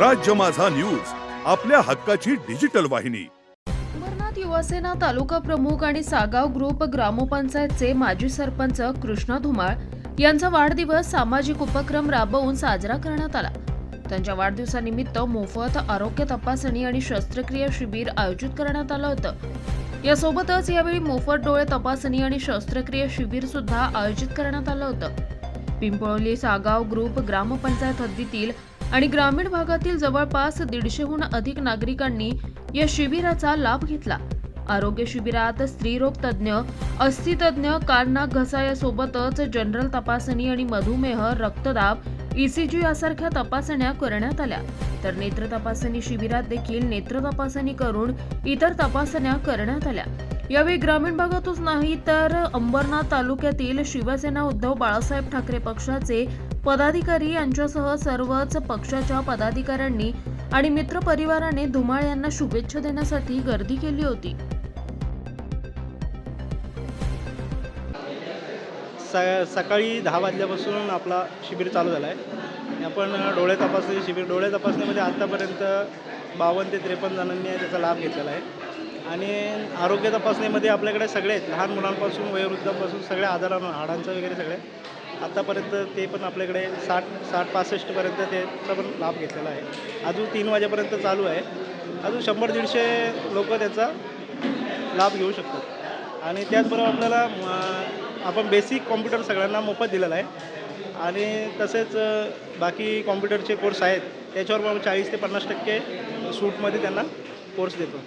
राज्य माझा न्यूज आपल्या हक्काची डिजिटल वाहिनी. अंबरनाथ युवासेना तालुका प्रमुख आणि सागाव ग्रुप ग्रामपंचायतचे माजी सरपंच कृष्णा धुमाळ यांचा वाढदिवस सामाजिक उपक्रम राबवून साजरा करण्यात आला. त्यांच्या वाढदिवसानिमित्त मोफत आरोग्य तपासणी आणि शस्त्रक्रिया शिबिर आयोजित करण्यात आलं होतं. यासोबतच यावेळी मोफत डोळे तपासणी आणि शस्त्रक्रिया शिबिर सुद्धा आयोजित करण्यात आलं होतं. पिंपळोली सागाव ग्रुप ग्रामपंचायत हद्दीतील आणि ग्रामीण भागातील जवळपास दीडशेहून अधिक नागरिकांनी या शिबिराचा लाभ घेतला. आरोग्य शिबिरात स्त्रीरोग तज्ज्ञ अस्थितज्ञ कान नाक जनरल तपासणी आणि मधुमेह रक्तदाब ईसीजी यासारख्या तपासण्या करण्यात आल्या. तर नेत्र तपासणी शिबिरात देखील नेत्र तपासणी करून इतर तपासण्या करण्यात आल्या. यावेळी ग्रामीण भागातच नाही तर अंबरनाथ तालुक्यातील शिवसेना उद्धव बाळासाहेब ठाकरे पक्षाचे पदाधिकारी यांच्यासह सर्वच पक्षाच्या पदाधिकाऱ्यांनी आणि मित्र परिवाराने धुमाळ यांना शुभेच्छा देण्यासाठी गर्दी केली होती. स सकाळी दहा वाजल्यापासून आपला शिबिर चालू झाला आहे आपण डोळे तपासणी शिबिर डोळे तपासणीमध्ये आत्तापर्यंत बावन्न ते त्रेपन्न जणांनी त्याचा लाभ घेतलेला आहे. आणि आरोग्य तपासणीमध्ये आपल्याकडे सगळे लहान मुलांपासून वयोवृद्धांपासून सगळ्या आजारांना हाडांचं वगैरे सगळे. आत्तापर्यंत ते पण आपल्याकडे साठ साठ पासष्टपर्यंत त्याचा पण लाभ घेतलेला आहे. अजून तीन वाजेपर्यंत चालू आहे. अजून शंभर दीडशे लोक त्याचा लाभ घेऊ शकतात. आणि त्याचबरोबर आपल्याला आपण बेसिक कॉम्प्युटर सगळ्यांना मोफत दिलेला आहे. आणि तसेच बाकी कॉम्प्युटरचे कोर्स आहेत. त्याच्यावर आपण चाळीस ते पन्नास टक्के सूटमध्ये त्यांना कोर्स देतो.